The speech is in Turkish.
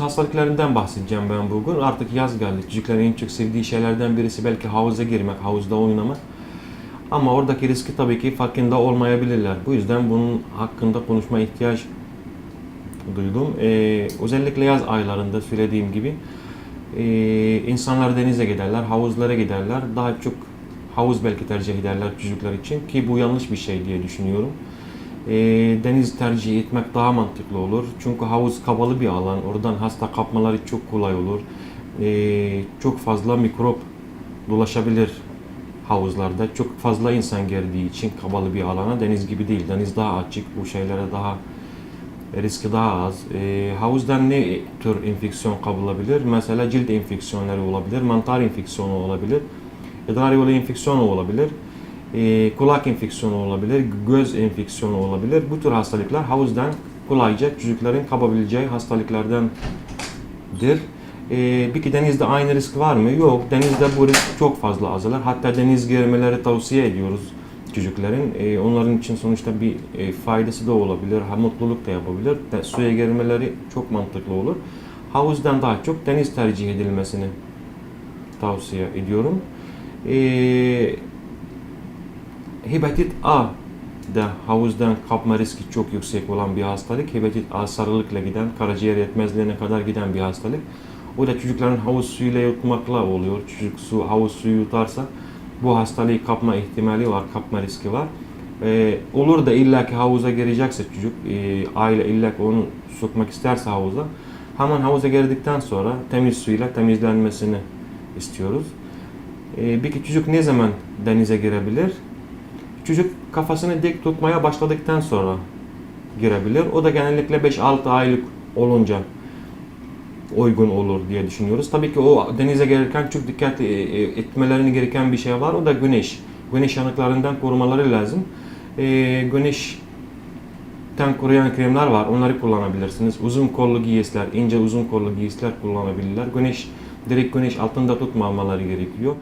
hastalıklarından bahsedeceğim ben bugün. Artık yaz geldi. Çocukların en çok sevdiği şeylerden birisi belki havuza girmek, havuzda oynamak. Ama oradaki riski tabii ki farkında olmayabilirler. Bu yüzden bunun hakkında konuşma ihtiyaç duydum. Ee, özellikle yaz aylarında söylediğim gibi e, insanlar denize giderler, havuzlara giderler. Daha çok havuz belki tercih ederler çocuklar için ki bu yanlış bir şey diye düşünüyorum. Ee, deniz tercih etmek daha mantıklı olur. Çünkü havuz kapalı bir alan. Oradan hasta kapmaları çok kolay olur. Ee, çok fazla mikrop dolaşabilir havuzlarda. Çok fazla insan girdiği için kapalı bir alana deniz gibi değil. Deniz daha açık. Bu şeylere daha riski daha az. Ee, havuzdan ne tür enfeksiyon kapılabilir? Mesela cilt enfeksiyonları olabilir, mantar enfeksiyonu olabilir, idrar yolu enfeksiyonu olabilir, ee, kulak enfeksiyonu olabilir, göz enfeksiyonu olabilir. Bu tür hastalıklar havuzdan kolayca çocukların kapabileceği hastalıklardandır. Ee, peki denizde aynı risk var mı? Yok. Denizde bu risk çok fazla azalır. Hatta deniz girmeleri tavsiye ediyoruz çocukların. Ee, onların için sonuçta bir e, faydası da olabilir. Ha, mutluluk da yapabilir. De, suya girmeleri çok mantıklı olur. Havuzdan daha çok deniz tercih edilmesini tavsiye ediyorum. Ee, hepatit A da havuzdan kapma riski çok yüksek olan bir hastalık. Hepatit A sarılıkla giden, karaciğer yetmezliğine kadar giden bir hastalık. O da çocukların havuz suyuyla yutmakla oluyor. Çocuk su, havuz suyu yutarsa bu hastalığı kapma ihtimali var, kapma riski var. Ee, olur da illaki havuza girecekse çocuk, e, aile illaki onu sokmak isterse havuza, hemen havuza girdikten sonra temiz suyla temizlenmesini istiyoruz. Ee, peki çocuk ne zaman denize girebilir? Çocuk kafasını dik tutmaya başladıktan sonra girebilir. O da genellikle 5-6 aylık olunca uygun olur diye düşünüyoruz. Tabii ki o denize gelirken çok dikkatli e, e, etmelerine gereken bir şey var. O da güneş. Güneş yanıklarından korumaları lazım. E, güneşten koruyan kremler var. Onları kullanabilirsiniz. Uzun kollu giysiler, ince uzun kollu giysiler kullanabilirler. Güneş direkt güneş altında tutmamaları gerekiyor.